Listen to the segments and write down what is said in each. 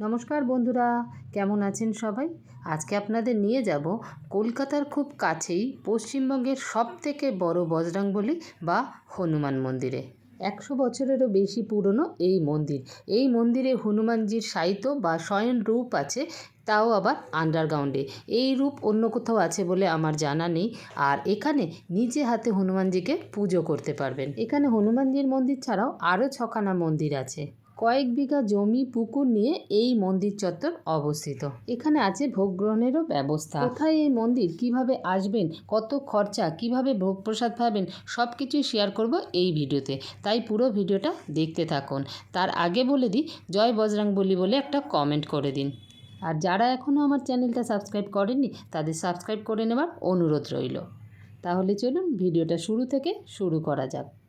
নমস্কার বন্ধুরা, কেমন আছেন সবাই? আজকে আপনাদের নিয়ে যাব কলকাতার খুব কাছেই পশ্চিমবঙ্গের সব থেকে বড় বজরংবলী বা হনুমান মন্দিরে। একশো বছরেরও বেশি পুরনো এই মন্দির। এই মন্দিরে হনুমানজির সাহিত্য বা শয়ন রূপ আছে, তাও আবার আন্ডারগ্রাউন্ডে এই রূপ অন্য কোথাও আছে বলে আমার জানা নেই। আর এখানে নিজে হাতে হনুমানজিকে পুজো করতে পারবেন। এখানে হনুমানজির মন্দির ছাড়াও আরও ছখানা মন্দির আছে। কয়েক বিঘা জমি পুকুর নিয়ে এই মন্দির চত্বর অবস্থিত। এখানে আছে ভোগ গ্রহণেরও ব্যবস্থা। কোথায় এই মন্দির? কীভাবে আসবেন? কত খরচা? কীভাবে ভোগ প্রসাদ পাবেন? সব কিছুই শেয়ার করব এই ভিডিওতে। তাই পুরো ভিডিওটা দেখতে থাকুন। তার আগে বলে দিই, জয় বজরাং বলি বলে একটা কমেন্ট করে দিন। আর যারা এখনও আমার চ্যানেলটা সাবস্ক্রাইব করেননি, তাদের সাবস্ক্রাইব করে নেবার অনুরোধ রইল। তাহলে চলুন ভিডিওটা শুরু থেকে শুরু করা যাক।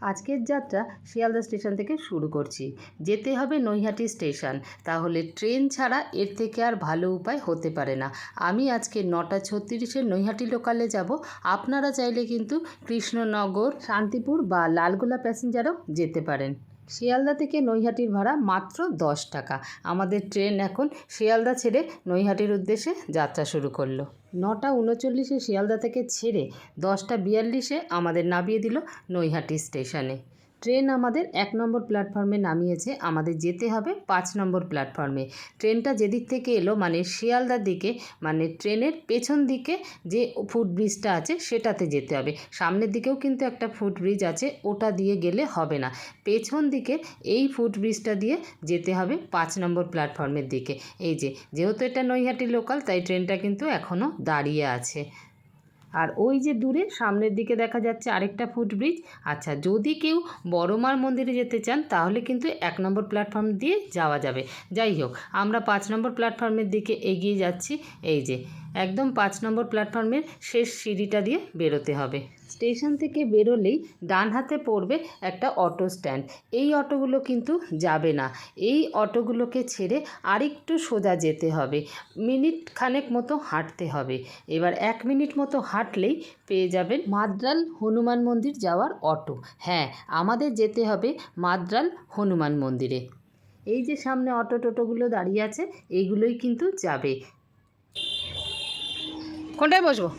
আজকের যাত্রা শিয়ালদা স্টেশন থেকে শুরু করছি। যেতে হবে নৈহাটি স্টেশন। তাহলে ট্রেন ছাড়া এর থেকে আর ভালো উপায় হতে পারে না। আমি আজকে নটা ছত্রিশের নৈহাটি লোকালে যাব। আপনারা চাইলে কিন্তু কৃষ্ণনগর, শান্তিপুর বা লালগোলা প্যাসেঞ্জারও যেতে পারেন। শিয়ালদা থেকে নৈহাটির ভাড়া মাত্র দশ টাকা। আমাদের ট্রেন এখন শিয়ালদা ছেড়ে নৈহাটির উদ্দেশ্যে যাত্রা শুরু করল। নটা উনচল্লিশে শিয়ালদা থেকে ছেড়ে দশটা বিয়াল্লিশে আমাদের নামিয়ে দিল নৈহাটি স্টেশনে। ট্রেন আমাদের এক নম্বর প্ল্যাটফর্মে নামিয়েছে, আমাদের যেতে হবে পাঁচ নম্বর প্ল্যাটফর্মে। ট্রেনটা যেদিক থেকে এলো মানে শিয়ালদার দিকে মানে ট্রেনের পেছন দিকে যে ফুটব্রিজটা আছে, সেটাতে যেতে হবে। সামনের দিকেও কিন্তু একটা ফুটব্রিজ আছে, ওটা দিয়ে গেলে হবে না। পেছন দিকে এই ফুটব্রিজটা দিয়ে যেতে হবে পাঁচ নম্বর প্ল্যাটফর্মের দিকে। এই যে, যেহেতু এটা নৈহাটি লোকাল, তাই ট্রেনটা কিন্তু এখনও দাঁড়িয়ে আছে। আর ওই যে দূরে সামনের দিকে দেখা যাচ্ছে আরেকটা ফুটব্রিজ আচ্ছা যদি কেউ বড়মার মন্দিরে যেতে চান, তাহলে কিন্তু এক নম্বর প্ল্যাটফর্ম দিয়ে যাওয়া যাবে। যাই হোক, আমরা পাঁচ নম্বর প্ল্যাটফর্মের দিকে এগিয়ে যাচ্ছি। এই যে একদম পাঁচ নম্বর প্ল্যাটফর্মের শেষ সিঁড়িটা দিয়ে বেরোতে হবে। স্টেশন থেকে বেরোলেই ডান হাতে পড়বে একটা অটো স্ট্যান্ড। এই অটোগুলো কিন্তু যাবে না। এই অটোগুলোকে ছেড়ে আরেকটু সোজা যেতে হবে। মিনিট খানেক মতো হাঁটতে হবে। এবার এক মিনিট মতো হাঁটলেই পেয়ে যাবেন মাদ্রাল হনুমান মন্দির যাওয়ার অটো। হ্যাঁ আমাদের যেতে হবে মাদ্রাল হনুমান মন্দিরে। এই যে সামনে অটো টোটোগুলো দাঁড়িয়ে আছে এইগুলোই কিন্তু যাবে। কোনটায় বসবো?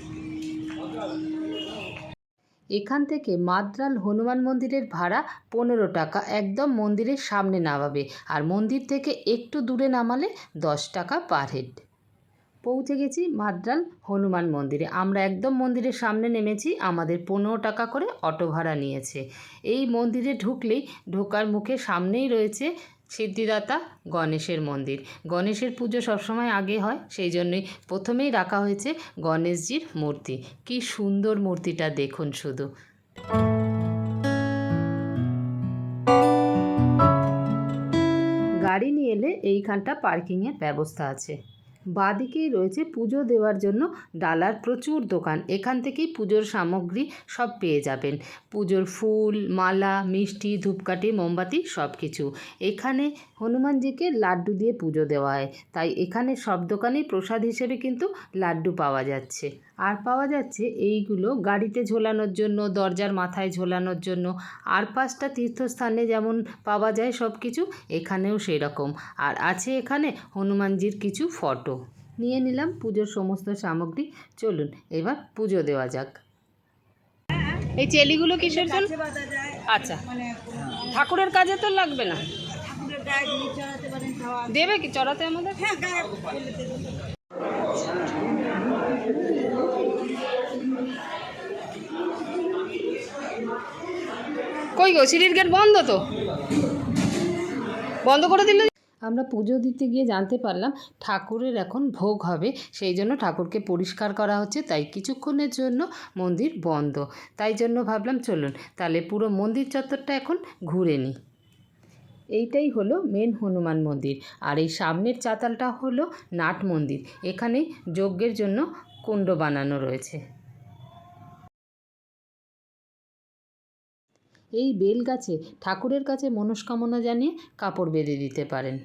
এখান থেকে মাদ্রাল হনুমান মন্দিরের ভাড়া পনেরো টাকা। একদম মন্দিরের সামনে নামাবে। আর মন্দির থেকে একটু দূরে নামালে দশ টাকা পার হেড পৌঁছে গেছি মাদ্রাল হনুমান মন্দিরে। আমরা একদম মন্দিরের সামনে নেমেছি। আমাদের পনেরো টাকা করে অটো ভাড়া নিয়েছে। এই মন্দিরে ঢুকলেই ঢোকার মুখে সামনেই রয়েছে সিদ্ধিদাতা গণেশের মন্দির। গণেশের পুজো সবসময় আগে হয় সেই জন্যই প্রথমেই রাখা হয়েছে গণেশজির মূর্তি। কি সুন্দর মূর্তিটা, দেখুন শুধু। গাড়ি নিয়ে এলে এইখানটা পার্কিংয়ের ব্যবস্থা আছে। বাদিকেই রয়েছে পুজো দেওয়ার জন্য ডালার প্রচুর দোকান। এখান থেকেই পুজোর সামগ্রী সব পেয়ে যাবেন। পুজোর ফুল, মালা, মিষ্টি, ধূপকাঠি, মোমবাতি সব কিছু এখানে হনুমানজিকে লাড্ডু দিয়ে পুজো দেওয়া হয়। তাই এখানে সব দোকানেই প্রসাদ হিসেবে কিন্তু লাড্ডু পাওয়া যাচ্ছে। আর পাওয়া যাচ্ছে এইগুলো গাড়িতে ঝোলানোর জন্য দরজার মাথায় ঝোলানোর জন্য। আর পাঁচটা তীর্থস্থানে যেমন পাওয়া যায় সব কিছু এখানেও সেই রকম আর আছে এখানে হনুমানজির কিছু ফটো। নিয়ে নিলাম পুজোর সমস্ত সামগ্রী। চলুন এবার পুজো দেওয়া যাক। এই চেলিগুলো কিসের জন্য আচ্ছা। ঠাকুরের কাজে তো লাগবে না। দেবে কি? চড়াতে আমাদের? কই গো, সিঁড়ির গেট বন্ধ তো? বন্ধ করে দিলে আমরা পুজো দিতে গিয়ে জানতে পারলাম ঠাকুরের এখন ভোগ হবে, সেই জন্য ঠাকুরকে পরিষ্কার করা হচ্ছে, তাই কিছুক্ষণের জন্য মন্দির বন্ধ। তাই জন্য ভাবলাম চলুন, তাহলে পুরো মন্দির চত্বরটা এখন ঘুরে নিই। এইটাই হলো মেন হনুমান মন্দির। আর এই সামনের চাতালটা হলো নাট মন্দির। এখানে যজ্ঞের জন্য কুণ্ড বানানো রয়েছে। এই বেল গাছে ঠাকুরের কাছে মনস্কামনা জানিয়ে কাপড় বেঁধে দিতে পারেন।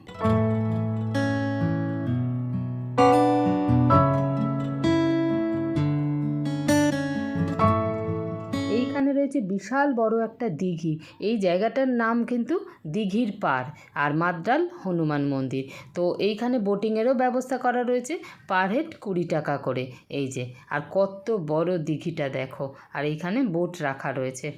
বিশাল বড় একটা দিঘি। এই জায়গাটার নাম কিন্তু দিঘির পার আর মাদ্রাল হনুমান মন্দির। তো এইখানে বোটিংয়েরও ব্যবস্থা করা রয়েছে, পার হেড কুড়ি টাকা করে। এই যে, আর কত বড় দিঘিটা দেখো। আর এইখানে বোট রাখা রয়েছে।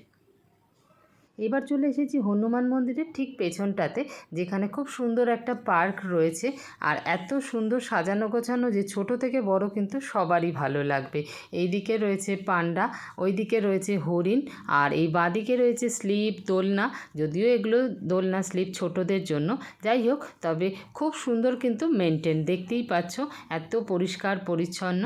এবার চলে এসেছি হনুমান মন্দিরের ঠিক পেছনটাতে, যেখানে খুব সুন্দর একটা পার্ক রয়েছে। আর এত সুন্দর সাজানো গোছানো যে ছোট থেকে বড় কিন্তু সবারই ভালো লাগবে। এইদিকে রয়েছে পান্ডা, ওইদিকে রয়েছে হরিণ, আর এই বাঁদিকে রয়েছে স্লিপ, দোলনা। যদিও এগুলো দোলনা, স্লিপ ছোটদের জন্য। যাই হোক, তবে খুব সুন্দর কিন্তু মেনটেন, দেখতেই পাচ্ছ, এত পরিষ্কার, পরিচ্ছন্ন।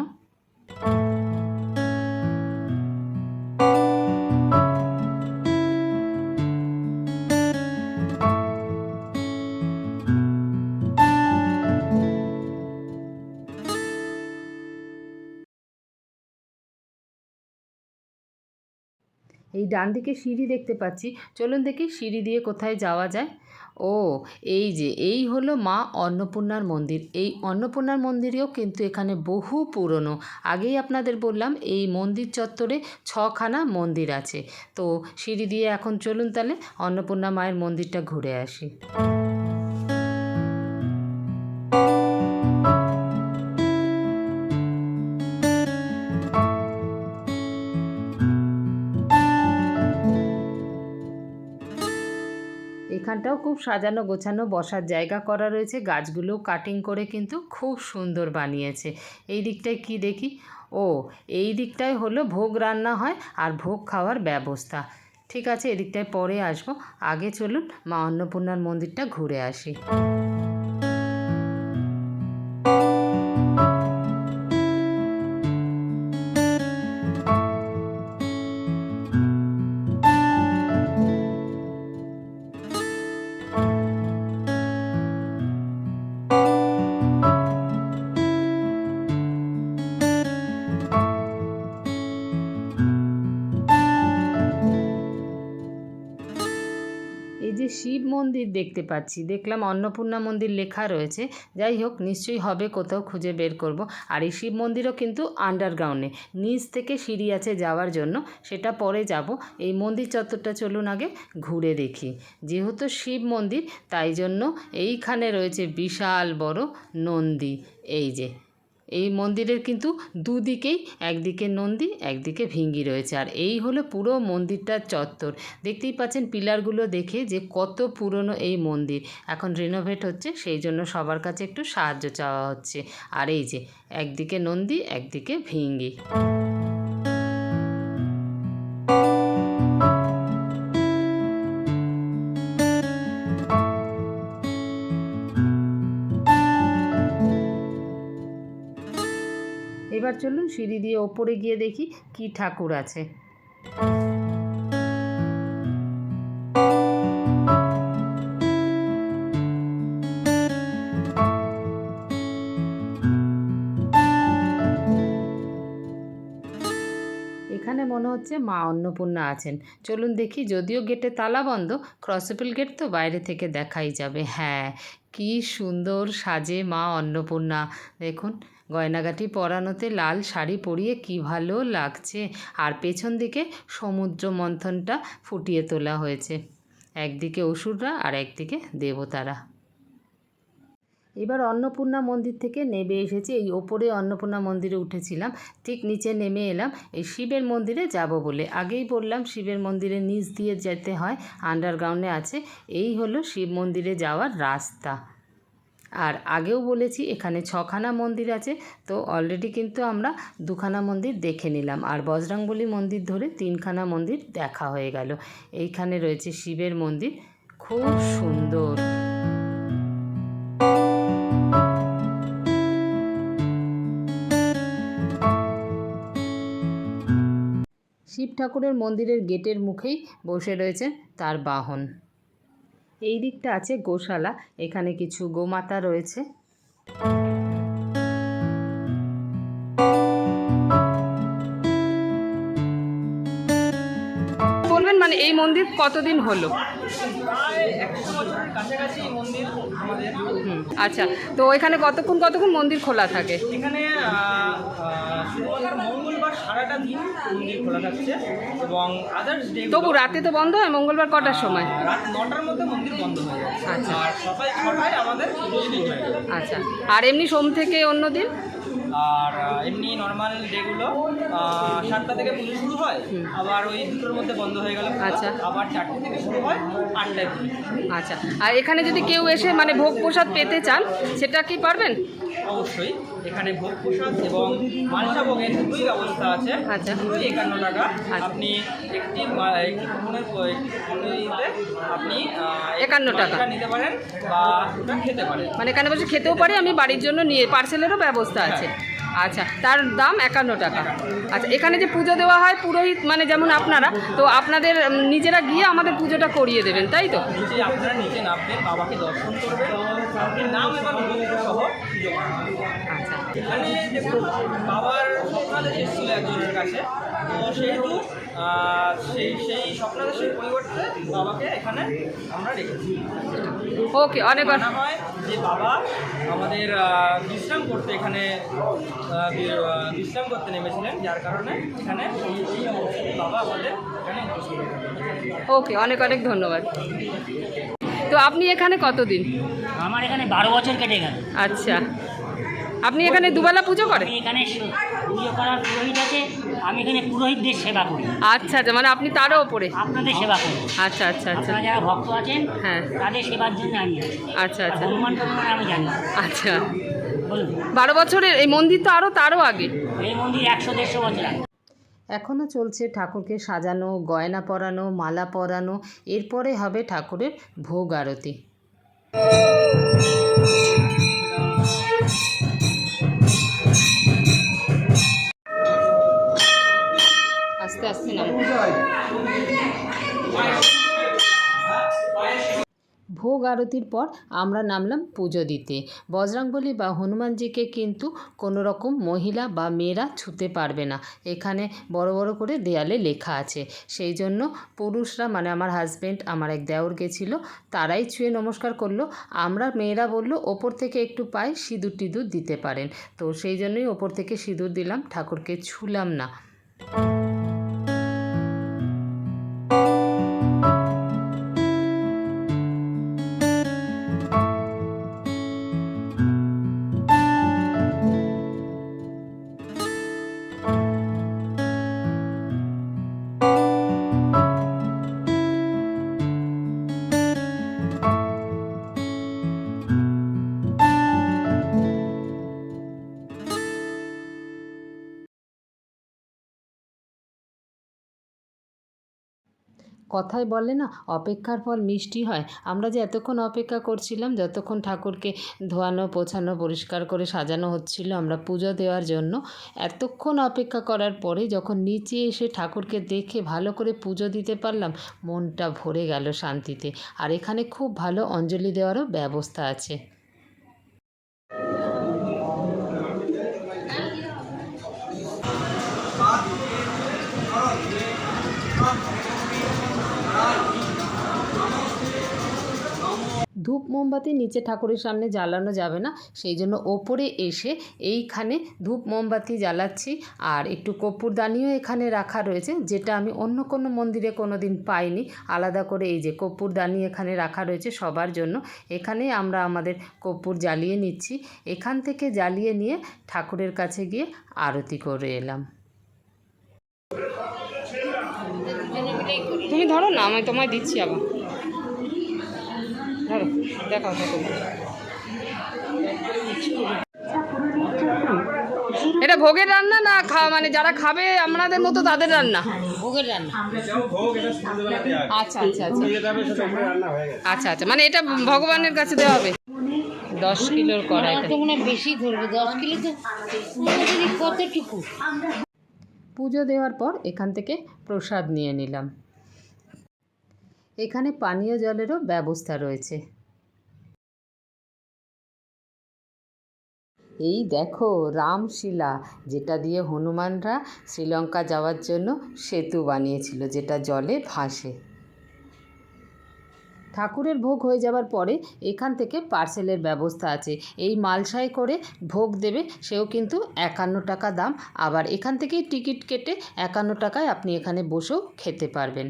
এই ডান দিকে সিঁড়ি দেখতে পাচ্ছি। চলুন দেখি সিঁড়ি দিয়ে কোথায় যাওয়া যায়। ও, এই যে, এই হলো মা অন্নপূর্ণার মন্দির। এই অন্নপূর্ণার মন্দিরেও কিন্তু এখানে বহু পুরনো। আগেই আপনাদের বললাম এই মন্দির চত্বরে ছখানা মন্দির আছে। তো সিঁড়ি দিয়ে এখন চলুন তাহলে অন্নপূর্ণা মায়ের মন্দিরটা ঘুরে আসি। এখানটাও খুব সাজানো গোছানো, বসার জায়গা করা রয়েছে। গাছগুলো কাটিং করে কিন্তু খুব সুন্দর বানিয়েছে। এই দিকটায় কি দেখি? ও, এই দিকটায় হলো ভোগ রান্না হয় আর ভোগ খাওয়ার ব্যবস্থা। ঠিক আছে, এদিকটায় পরে আসব। আগে চলুন মা অন্নপূর্ণার মন্দিরটা ঘুরে আসি। মন্দির দেখতে পাচ্ছি। দেখলাম অন্নপূর্ণা মন্দির লেখা রয়েছে। যাই হোক, নিশ্চয়ই হবে, কোথাও খুঁজে বের করব। আর এই শিব মন্দিরও কিন্তু আন্ডারগ্রাউন্ডে নিচ থেকে সিঁড়ি আছে যাওয়ার জন্য। সেটা পরে যাব। এই মন্দির চত্বরটা চলুন আগে ঘুরে দেখি। যেহেতু শিব মন্দির, তাই জন্য এইখানে রয়েছে বিশাল বড় নন্দী। এই যে এই মন্দিরের কিন্তু দুদিকেই, একদিকে নন্দী, একদিকে ভিঙ্গি রয়েছে। আর এই হলো পুরো মন্দিরটার চত্বর। দেখতেই পাচ্ছেন পিলারগুলো দেখে যে কত পুরনো এই মন্দির। এখন রিনোভেট হচ্ছে, সেই জন্য সবার কাছে একটু সাহায্য চাওয়া হচ্ছে। আর এই যে, একদিকে নন্দী, একদিকে ভিঙ্গি। এবার চলুন সিঁড়ি দিয়ে ওপরে গিয়ে দেখি কি ঠাকুর আছে। এখানে মনে হচ্ছে মা অন্নপূর্ণা আছেন। চলুন দেখি, যদিও গেটে তালা বন্ধ ক্রসেপল গেট তো বাইরে থেকে দেখাই যাবে। হ্যাঁ কি সুন্দর সাজে মা অন্নপূর্ণা। দেখুন গয়নাগাটি পরানোতে লাল শাড়ি পরিয়ে কি ভালো লাগছে? আর পেছন দিকে সমুদ্র মন্থনটা ফুটিয়ে তোলা হয়েছে। একদিকে অসুররা আর একদিকে দেবতারা। এবার অন্নপূর্ণা মন্দির থেকে নেমে এসেছি। এই ওপরে অন্নপূর্ণা মন্দিরে উঠেছিলাম। ঠিক নিচে নেমে এলাম। এই শিবের মন্দিরে যাব বলে। আগেই বললাম শিবের মন্দিরে নিচ দিয়ে যেতে হয়। আন্ডারগ্রাউন্ডে আছে। এই হলো শিব মন্দিরে যাওয়ার রাস্তা। আর আগেও বলেছি, এখানে ছখানা মন্দির আছে, তো অলরেডি কিন্তু আমরা দুখানা মন্দির দেখে নিলাম। আর বজরংবলী মন্দির ধরে তিনখানা মন্দির দেখা হয়ে গেল। এইখানে রয়েছে শিবের মন্দির, খুব সুন্দর। শিব ঠাকুরের মন্দিরের গেটের মুখেই বসে রয়েছে তার বাহন। এই দিকটা আছে গোশালা এখানে কিছু গোমাতা রয়েছে। এই মন্দির কতদিন হলো? আচ্ছা। তো এখানে কতক্ষণ কতক্ষণ মন্দির খোলা থাকে? এখানে আহ, আহ, শুক্রবার মঙ্গলবার সারাটা দিন মন্দির খোলা থাকছে এবং আদার্স ডে তবু রাতে তো বন্ধ হয় মঙ্গলবার কটার সময়? রাত নটার মধ্যে মন্দির বন্ধ হয়ে যায়। আচ্ছা। আর সকাল ছটায় আমাদের আচ্ছা। আর এমনি সোম থেকে অন্য দিন? আর এমনি নর্মাল ডেগুলো সাতটা থেকে পুজো শুরু হয় আবার ওই দুটোর মধ্যে বন্ধ হয়ে গেল আচ্ছা। আবার চারটে থেকে শুরু হয় আটটায় আচ্ছা। আর এখানে যদি কেউ এসে মানে ভোগ প্রসাদ পেতে চান সেটা কি পারবেন? অবশ্যই এখানে ভোগ প্রসাদ এবং মালসা ভোগের দুটোই ব্যবস্থা আছে। আচ্ছা। দুটোই একান্ন টাকা। আচ্ছা। আপনি একটি কুপনে আপনি একান্ন টাকা। নিতে পারেন বা ওটা খেতে পারেন। মানে এখানে বসে খেতেও পারি আমি বাড়ির জন্য নিয়ে পার্সেলেরও ব্যবস্থা আছে। আচ্ছা তার দাম একান্ন টাকা। আচ্ছা এখানে যে পুজো দেওয়া হয় পুরোহিত মানে যেমন আপনারা তো আপনাদের নিজেরা গিয়ে আমাদের পুজোটা করিয়ে দেবেন তাই তো? আপনারা নিচে নামবেন বাবাকে দর্শন করবেন। নাম এবং গোত্র সহ। আচ্ছা। এখানে বাবার স্বপ্নাদেশ এসেছিল একজনের কাছে। তো সেহেতু সেই সেই স্বপ্নাদেশের পরিবর্তে বাবাকে এখানে আমরা রেখেছি। ওকে অনেক অনেক হয় যে বাবা আমাদের বিশ্রাম করতে এখানে বিশ্রাম করতে নেমেছিলেন। যার কারণে এখানে এই বাবা আমাদের এখানে ওকে অনেক অনেক ধন্যবাদ। তো আপনি এখানে কতদিন? আমার এখানে বারো বছর কেটে গেল। আচ্ছা। আপনি এখানে দুবেলা পুজো করেন আমি এখানে পুজো করার পুরোহিত আছে আমি এখানে পুরোহিতদের সেবা করি। আচ্ছা আচ্ছা মানে আপনি তারও ওপরে? আপনাদের সেবা করি। আচ্ছা আচ্ছা আচ্ছা। আপনারা যারা ভক্ত আছেন হ্যাঁ। তাদের সেবার জন্য আমি আচ্ছা আচ্ছা। হনুমান টনুমান আমি জানি। আচ্ছা। বলুন। বারো বছরের এই মন্দির তো আরও তারও আগে। এই মন্দির একশো দেড়শো বছর আগে। এখনও চলছে ঠাকুরকে সাজানো, গয়না পরানো, মালা পরানো, এরপরে হবে ঠাকুরের ভোগ আরতি। আস্তে আস্তে নাম। ভোগ আরতির পর আমরা নামলাম পুজো দিতে। বজরাংবলী বা হনুমানজিকে কিন্তু কোনো রকম মহিলা বা মেয়েরা ছুতে পারবে না। এখানে বড় বড় করে দেয়ালে লেখা আছে। সেই জন্য পুরুষরা মানে আমার হাজব্যান্ড আমার এক দেওর গেছিল, তারাই ছুঁয়ে নমস্কার করল। আমরা মেয়েরা বলল, ওপর থেকে একটু পায়ে সিঁদুর টিঁদুর দিতে পারেন। তো সেই জন্যই ওপর থেকে সিঁদুর দিলাম, ঠাকুরকে ছুলাম না। কথায় বলে না, অপেক্ষার ফল মিষ্টি হয়। আমরা যে এতক্ষণ অপেক্ষা করছিলাম, যতক্ষণ ঠাকুরকে ধোয়ানো, পোছানো, পরিষ্কার করে সাজানো হচ্ছিল আমরা পুজো দেওয়ার জন্য, এতক্ষণ অপেক্ষা করার পরে যখন নিচে এসে ঠাকুরকে দেখে ভালো করে পুজো দিতে পারলাম, মনটা ভরে গেল শান্তিতে। আর এখানে খুব ভালো অঞ্জলি দেওয়ারও ব্যবস্থা আছে। ধূপ মোমবাতি নিচে ঠাকুরের সামনে জ্বালানো যাবে না। সেই জন্য ওপরে এসে এইখানে ধূপ মোমবাতি জ্বালাচ্ছি। আর একটু কর্পূরদানিও এখানে রাখা রয়েছে, যেটা আমি অন্য কোনো মন্দিরে কোনো দিন পাইনি। আলাদা করে এই যে কর্পূরদানি এখানে রাখা রয়েছে সবার জন্য। এখানে আমরা আমাদের কর্পূর জ্বালিয়ে নিচ্ছি। এখান থেকে জ্বালিয়ে নিয়ে ঠাকুরের কাছে গিয়ে আরতি করে এলাম। তুমি ধরো না, আমি তোমায় দিচ্ছি আবার। ধরো দেখাও ঠাকুর এটা ভোগের রান্না না খাওয়া মানে যারা খাবে আমাদের মতো তাদের রান্না? ভোগের রান্না। আচ্ছা আচ্ছা আচ্ছা। আচ্ছা আচ্ছা মানে এটা ভগবানের কাছে দেওয়া হবে। দশ কিলোর তো মনে বেশি ধরবে দশ কিলো তো কতটুকু। পুজো দেওয়ার পর এখান থেকে প্রসাদ নিয়ে নিলাম। এখানে পানীয় জলেরও ব্যবস্থা রয়েছে। এই দেখো রামশিলা, যেটা দিয়ে হনুমানরা শ্রীলঙ্কা যাওয়ার জন্য সেতু বানিয়েছিল, যেটা জলে ভাসে। ঠাকুরের ভোগ হয়ে যাওয়ার পরে এখান থেকে পার্সেলের ব্যবস্থা আছে। এই মালসায় করে ভোগ দেবে, সেও কিন্তু একান্ন টাকা দাম। আবার এখান থেকেই টিকিট কেটে একান্ন টাকায় আপনি এখানে বসেও খেতে পারবেন।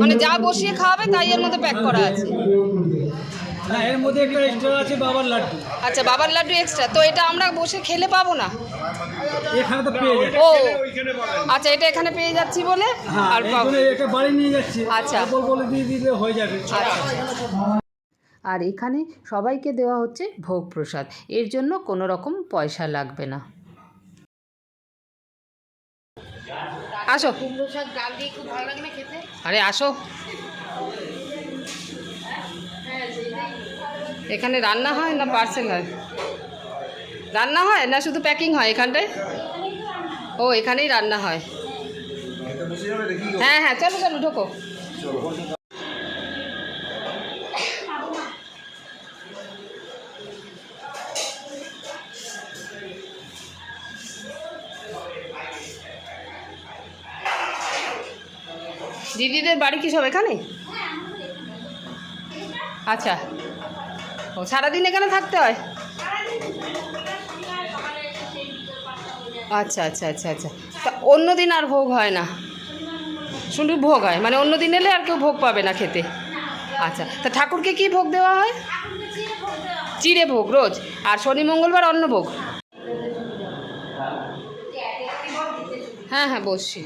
মানে যা বসিয়ে খাওয়াবে তাই এর মধ্যে প্যাক করা আছে। না এর মধ্যে একটা এক্সট্রা আছে বাবার লাড্ডু। আচ্ছা বাবার লাড্ডু এক্সট্রা তো এটা আমরা বসে খেলে পাবো না? এখানে তো পেয়ে যাচ্ছে। ও আচ্ছা এটা এখানে পেয়ে যাচ্ছি বলে? হ্যাঁ আর পাবো এটা বাড়ি নিয়ে যাচ্ছে। আচ্ছা। বল বলে দিয়ে দিলে হয়ে যাবে। আর এখানে সবাইকে দেওয়া হচ্ছে ভোগ প্রসাদ। এর জন্য কোনো রকম পয়সা লাগবে না। আসো। কুমড়ো দিয়ে খুব ভালো লাগে না খেতে? আরে আসো। এখানে রান্না হয় না পার্সেল হয়? রান্না হয় না শুধু প্যাকিং হয় এখানটায়? ও এখানেই রান্না হয়। হ্যাঁ হ্যাঁ চলো চলো ঢোকো। দিদিদের বাড়ি কি সব এখানে? আচ্ছা। ও, সারাদিন এখানে থাকতে হয়? আচ্ছা আচ্ছা আচ্ছা আচ্ছা। তা অন্য দিন আর ভোগ হয় না? শুধু ভোগ হয় মানে অন্য দিন এলে আর কেউ ভোগ পাবে না খেতে? আচ্ছা তা ঠাকুরকে কি ভোগ দেওয়া হয়? চিড়ে ভোগ, রোজ। আর শনি, মঙ্গলবার অন্ন ভোগ? হ্যাঁ হ্যাঁ বসছি।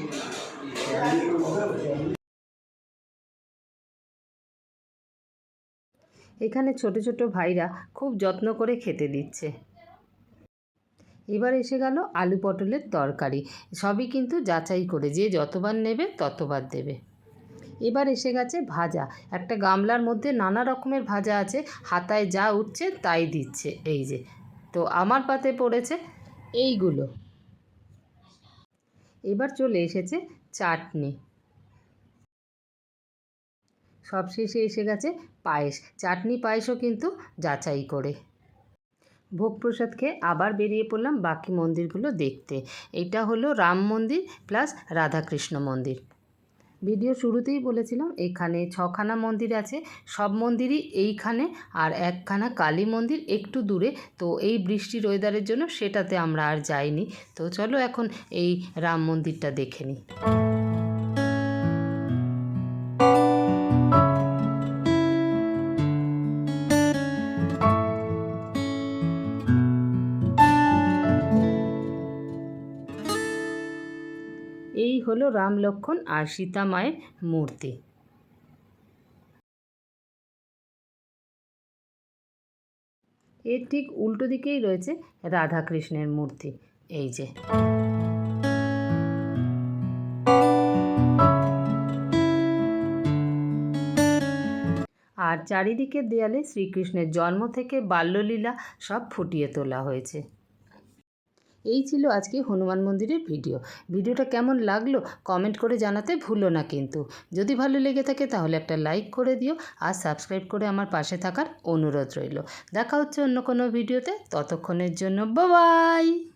এখানে ছোট ছোট ভাইরা খুব যত্ন করে খেতে দিচ্ছে। এবার এসে গেল আলু পটলের তরকারি। সবই কিন্তু যাচাই করে, যে যতবার নেবে ততবার দেবে। এবার এসে গেছে ভাজা। একটা গামলার মধ্যে নানা রকমের ভাজা আছে, হাতায় যা উঠছে তাই দিচ্ছে। এই যে, তো আমার পাতে পড়েছে এইগুলো। এবার চলে এসেছে চাটনি। সবশেষে এসে গেছে পায়েস। চাটনি পায়েসও কিন্তু যাচাই করে। ভোগ প্রসাদ খেয়ে আবার বেরিয়ে পড়লাম বাকি মন্দিরগুলো দেখতে। এটা হলো রাম মন্দির প্লাস রাধাকৃষ্ণ মন্দির। ভিডিও শুরুতেই বলেছিলাম, এখানে ছখানা মন্দির আছে। সব মন্দিরই এইখানে আর একখানা কালী মন্দির একটু দূরে। তো এই বৃষ্টির ওয়েদারের জন্য সেটাতে আমরা আর যাইনি। তো চলো এখন এই রাম মন্দিরটা দেখে নিই। রাম লক্ষ্মণ আর সীতা মায়ের মূর্তি। এর ঠিক উল্টো দিকেই রয়েছে রাধাকৃষ্ণের মূর্তি। এই যে। আর চারিদিকের দেয়ালে শ্রীকৃষ্ণের জন্ম থেকে বাল্যলীলা সব ফুটিয়ে তোলা হয়েছে। এই ছিল আজকে হনুমান মন্দিরের ভিডিও। ভিডিওটা কেমন লাগল কমেন্ট করে জানাতে ভুলো না কিন্তু। যদি ভালো লেগে থাকে তাহলে একটা লাইক করে দিও আর সাবস্ক্রাইব করে আমার পাশে থাকার অনুরোধ রইল। দেখা হচ্ছে অন্য কোনো ভিডিওতে। ততক্ষণের জন্য বাই